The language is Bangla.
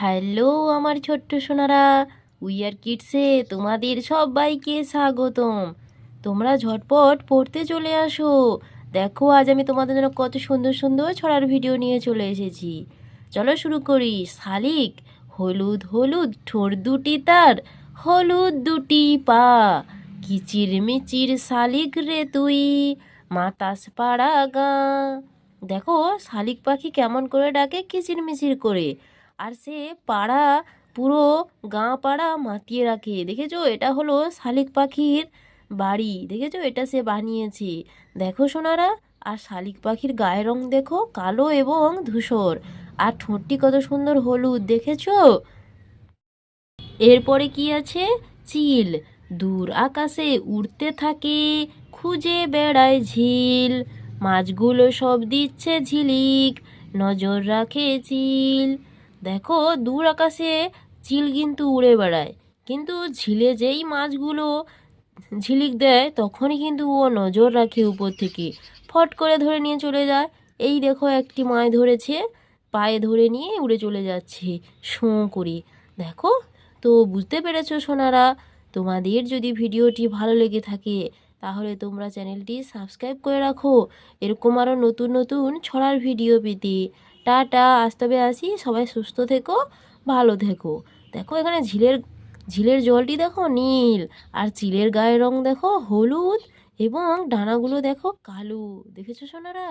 হ্যালো আমার ছোট্ট সোনারা উই আর কিডসে তোমাদের সবাইকে স্বাগতম। তোমরা ঝটপট পড়তে চলে আসো। দেখো, আজ আমি তোমাদের জন্য কত সুন্দর সুন্দর ছড়ার ভিডিও নিয়ে চলে এসেছি। চলো শুরু করি। শালিক, হলুদ হলুদ, ঠোঁট দুটি তার, হলুদ দুটি পা। কিচির মিচির শালিক রে তুই, মাতাস পাড়া গা। দেখো, শালিক পাখি কেমন করে ডাকে, কিচির মিচির করে। আর সে পাড়া, পুরো গাঁ পাড়া মাতিয়ে রাখে। দেখেছ? এটা হলো শালিক পাখির বাড়ি। দেখেছ? এটা সে বানিয়েছে। দেখো সোনারা, আর শালিক পাখির গায়ের রং দেখো, কালো এবং ধূসর। আর ঠোঁটটি কত সুন্দর হলুদ, দেখেছ? এরপরে কি আছে? চিল। দূর আকাশে উড়তে থাকে, খুঁজে বেড়ায় ঝিল। মাছগুলো সব দিচ্ছে ঝিলিক, নজর রাখে চিল। দেখো দূর আকাশে চিল কিন্তু উড়ে বেড়ায়। কিন্তু ঝিলে যেই মাছগুলো ঝিলিক দেয়, তখনই কিন্তু ও নজর রাখে উপর থেকে। ফট করে ধরে নিয়ে চলে যায়। এই দেখো একটি মাছ ধরেছে, পায়ে ধরে নিয়ে উড়ে চলে যাচ্ছে শোঁ করে। দেখো, তো বুঝতে পেরেছ সোনারা, তোমাদের যদি ভিডিওটি ভালো লেগে থাকে, তাহলে তোমরা চ্যানেলটি সাবস্ক্রাইব করে রাখো। এরকম আরও নতুন নতুন ছড়ার ভিডিও পেতে। টাটা, আজ তবে আসি, সবাই সুস্থ থেকো, ভালো থেকো। দেখো এখানে ঝিলের ঝিলের জলটি দেখো নীল, আর চিলের গায়ের রং দেখো হলুদ, এবং ডানাগুলো দেখো কালো। দেখেছ সোনারা?